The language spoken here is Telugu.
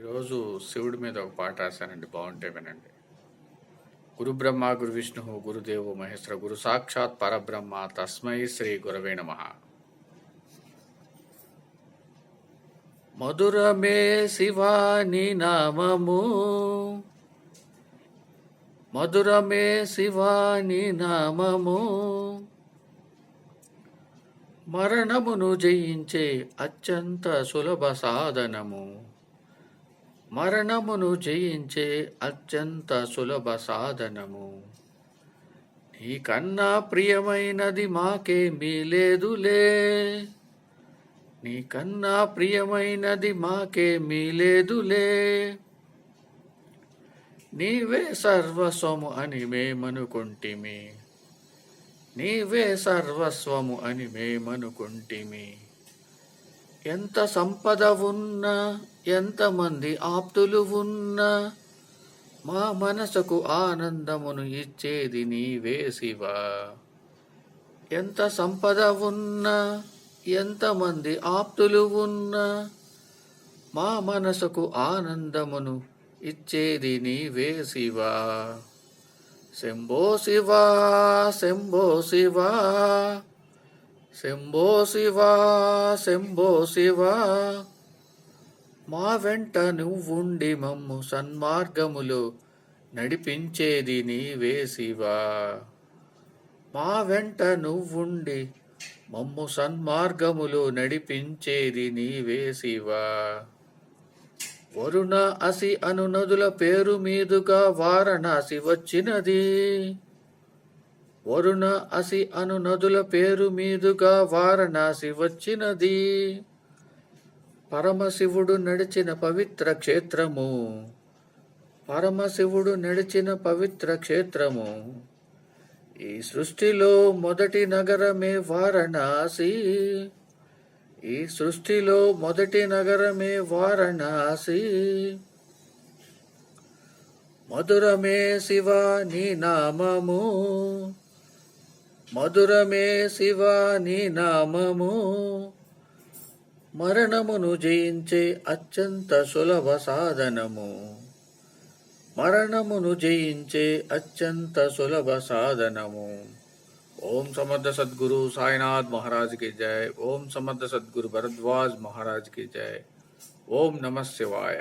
ఈరోజు శివుడి మీద ఒక పాట రాశానండి బాగుంటే వినండి. గురు బ్రహ్మ గురు విష్ణు గురుదేవు మహేశ్వర గురు సాక్షాత్ పరబ్రహ్మ తస్మై శ్రీ గురవే నమ. మధురమే శివాని నామము. మధురమే శివాని నామము. మరణమును జయించే అత్యంత సులభ సాధనము. మరణమును జయించే అత్యంత సులభ సాధనము. నీకన్నా ప్రియమైనది మాకేమీ లేదులే. నీకన్నా ప్రియమైనది మాకేమీ లేదులే. నీవే సర్వస్వము అని మేమనుకుంటిమి. నీవే సర్వస్వము అని మేమనుకుంటిమి. ఎంత సంపద ఉన్నా ఎంతమంది ఆప్తులు ఉన్నా మా మనసుకు ఆనందమును ఇచ్చేది నీవే శివ. ఎంత సంపద ఉన్నా ఎంతమంది ఆప్తులు ఉన్నా మా మనసుకు ఆనందమును ఇచ్చేది నీవే శివ. శంభో శివ శంభో శివ. శంభో శివ శంభో శివ. మా వెంట నువ్వుండి మమ్ము సన్మార్గములు నడిపించేది నీవే శివ. మా వెంట నువ్వుండి మమ్ము సన్మార్గములు నడిపించేది నీవే శివ. వరుణ అసి అనునదుల పేరు మీదుగా వారణాసి వచ్చినది. వరుణ అసి అను నదుల పేరు మీదుగా వారణాసి వచ్చినది. పరమశివుడు నడిచిన పవిత్ర క్షేత్రము. పరమశివుడు నడిచిన పవిత్ర క్షేత్రము. ఈ సృష్టిలో మొదటి నగరమే వారణాసి. ఈ సృష్టిలో మొదటి నగరమే వారణాసి. మధురమే శివ నీ నామము. మధురమే శివ నీ నామము మరణమును జయించే అత్యంత సులభ సాధనము మరణమును జయించే అత్యంత సులభ సాధనము ఓం సమర్థ సద్గురు సాయినాథ్ మహారాజ్ की जय ओम समर्थ सदगुरु भरद्वाज महाराज की जय ओम नमः शिवाय